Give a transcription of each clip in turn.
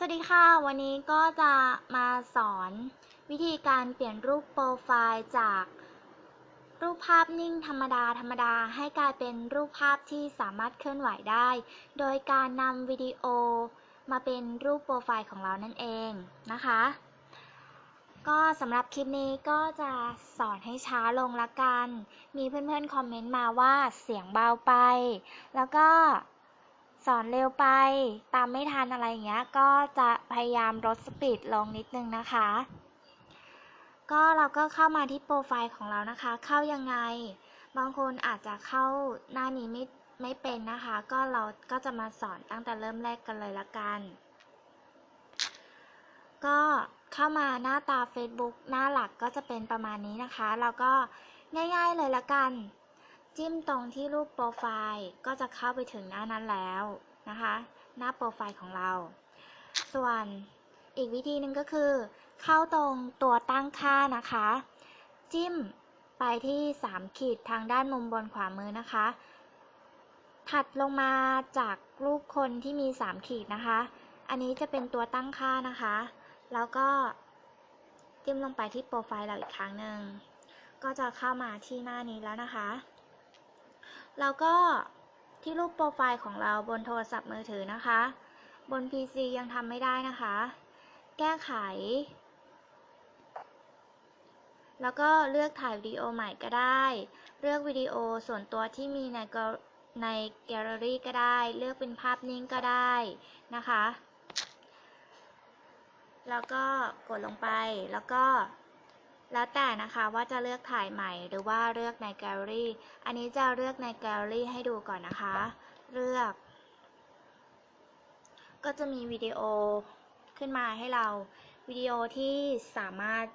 สวัสดีค่ะ วันนี้ก็จะมาสอนวิธีการเปลี่ยนรูปโปรไฟล์จากรูปภาพนิ่งธรรมดาธรรมดาให้กลายเป็นรูปภาพที่สามารถเคลื่อนไหวได้ โดยการนำวิดีโอมาเป็นรูปโปรไฟล์ของเรานั่นเองนะคะ ก็สำหรับคลิปนี้ก็จะสอนให้ช้าลงละกัน มีเพื่อนๆคอมเมนต์มาว่าเสียงเบาไป แล้วก็ สอนเร็วไป ตามไม่ทันอะไรอย่างเงี้ย ก็จะพยายามลดสปีดลงนิดนึงนะคะ ก็เราก็เข้ามาที่โปรไฟล์ของเรานะคะ เข้ายังไง บางคนอาจจะเข้าหน้านี้ไม่ไม่เป็นนะคะ ก็เราก็จะมาสอนตั้งแต่เริ่มแรกกันเลยละกัน ก็เข้ามาหน้าตา Facebook หน้าหลักก็จะเป็นประมาณนี้นะคะ เราก็ง่าย ๆเลยละกัน จิ้มตรงที่รูปโปรไฟล์ก็จะเข้าไปถึงหน้านั้นแล้วนะคะ หน้าโปรไฟล์ของเรา ส่วนอีกวิธีหนึ่งก็คือ เข้าตรงตัวตั้งค่านะคะ จิ้มไปที่ 3 ขีดทางด้านมุมบนขวามือนะคะ ถัดลงมาจากรูปคนที่มี 3 ขีดนะคะ อันนี้จะเป็นตัวตั้งค่านะคะ แล้วก็จิ้มลงไปที่โปรไฟล์เราอีกครั้งหนึ่งก็จะเข้ามาที่หน้านี้แล้วนะคะ แล้วก็ที่รูปโปรไฟล์ของเราบนโทรศัพท์มือถือนะคะ บน PC ยังทำไม่ได้นะคะ แก้ไข แล้วก็เลือกถ่ายวิดีโอใหม่ก็ได้ เลือกวิดีโอส่วนตัวที่มีในกในแกลเลอรี่ก็ได้ เลือกเป็นภาพนิ่งก็ได้นะคะ แล้วก็กดลงไปแล้วก็ แล้วแต่นะคะว่าจะเลือกถ่ายใหม่หรือว่าเลือกในแกลเลอรี่ อันนี้จะเลือกในแกลเลอรี่ให้ดูก่อนนะคะ เลือก ก็จะมีวิดีโอขึ้นมาให้เราวิดีโอที่สามารถ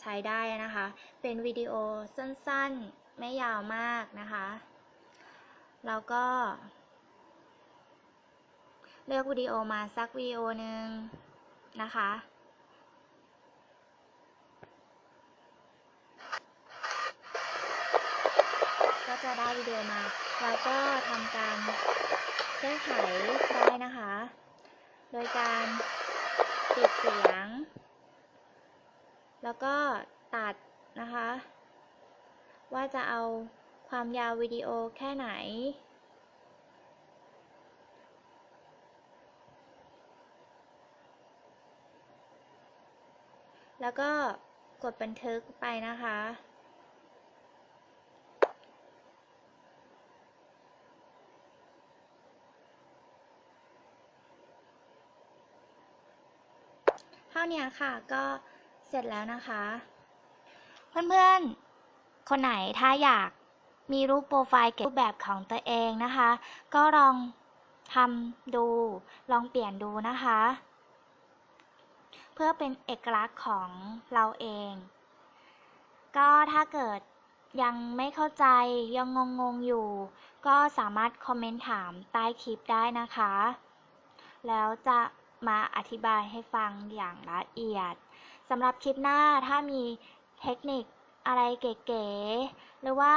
ใช้ได้นะคะ เป็นวิดีโอสั้นๆ ไม่ยาวมากนะคะ แล้วก็ เลือกวิดีโอมาสักวิดีโอหนึ่งนะคะ ก็ จะได้วิดีโอมา แล้วก็ทำการแก้ไขได้นะคะ โดยการปิดเสียง แล้วก็ตัดนะคะ ว่าจะเอาความยาววิดีโอแค่ไหนแล้วก็กดบันทึกไปนะคะานี้ค่ะก็เสร็จแล้วนะคะ เพื่อนๆ คนไหนถ้าอยากมีรูปโปรไฟล์เก็บรูปแบบของตัวเองนะคะ ก็ลองทำดูลองเปลี่ยนดูนะคะ เพื่อเป็นเอกลักษณ์ของเราเอง ก็ถ้าเกิดยังไม่เข้าใจยังงงๆอยู่ ก็สามารถคอมเมนต์ถามใต้คลิปได้นะคะ แล้วจะ มาอธิบายให้ฟังอย่างละเอียดสำหรับคลิปหน้าถ้ามีเทคนิคอะไรเก๋ๆหรือว่า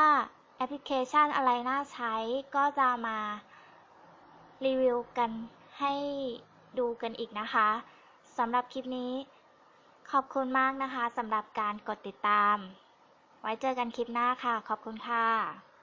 แอปพลิเคชันอะไรน่าใช้ก็จะมารีวิวกันให้ดูกันอีกนะคะสำหรับคลิปนี้ ขอบคุณมากนะคะสำหรับการกดติดตาม ไว้เจอกันคลิปหน้าค่ะ ขอบคุณค่ะ